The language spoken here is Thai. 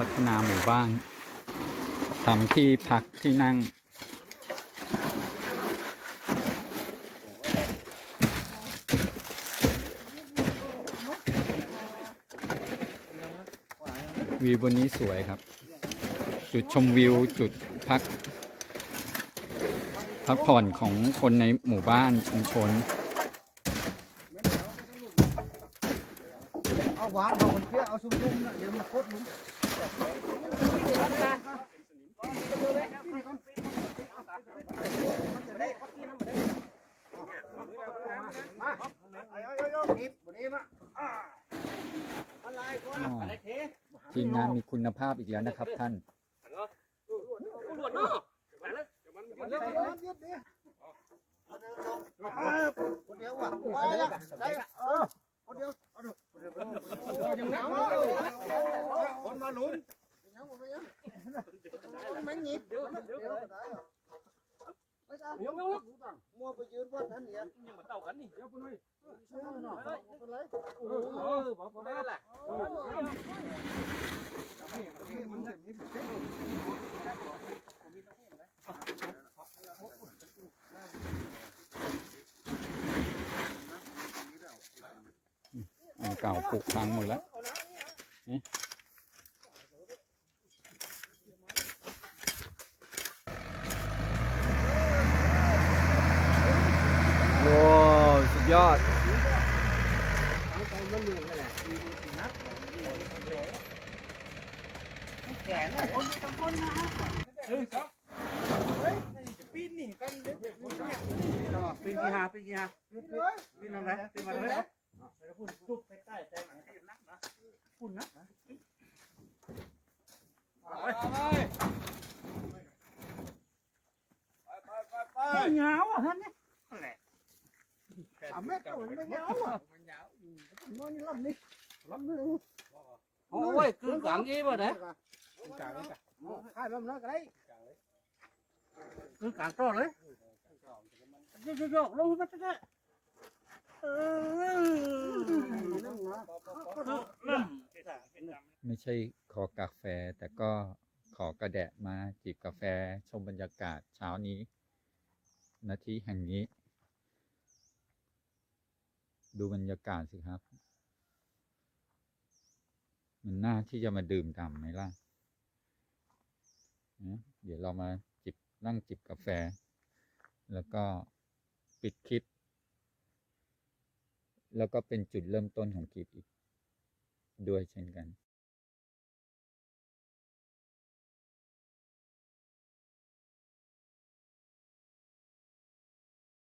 พัฒนาหมู่บ้านทำที่พักที่นั่ง วิวบนนี้สวยครับ จุดชมวิวจุดพัก พักผ่อนของคนในหมู่บ้านชุมชนเอาหวานเอาคนเพี้ยเอาซุ้มๆนะเดี๋ยวมาโคตรลุ้ม ทีมงานมีคุณภาพอีกแล้วนะครับท่านคนเดียวอะไปละได้ละเออคนเดียวเอาดูคนเดียวคนมาหนุน มันหยิบมัวไปยืนบนนั้นเนี่ยอันเก่าปลูกพังหมดแล้วนี่โว้วสุด ยอด ปีกี่หาปีกี่หาปีนั่นแหละปีนมาเลยเหงาอะท่านเนี่ย สามเมตรไม่ยาวอะมันนี่ลำนี่ลำนี่โอ้ยคือกลางยี่ป่ะเนี่ยข้าลำน้อยก็ได้คือกลางโตเลยโยโยลงมาจะได้เออนั่งนะนั่นไม่ใช่ขอกาแฟแต่ก็ขอกระแดะมาจิบกาแฟชมบรรยากาศเช้านี้นาทีแห่งนี้ ดูบรรยากาศสิครับ มันน่าที่จะมาดื่มด่ำไหมล่ะนะเดี๋ยวเรามาจิบนั่งจิบกาแฟ แล้วก็ปิดคลิป แล้วก็เป็นจุดเริ่มต้นของคลิปอีกด้วยเช่นกัน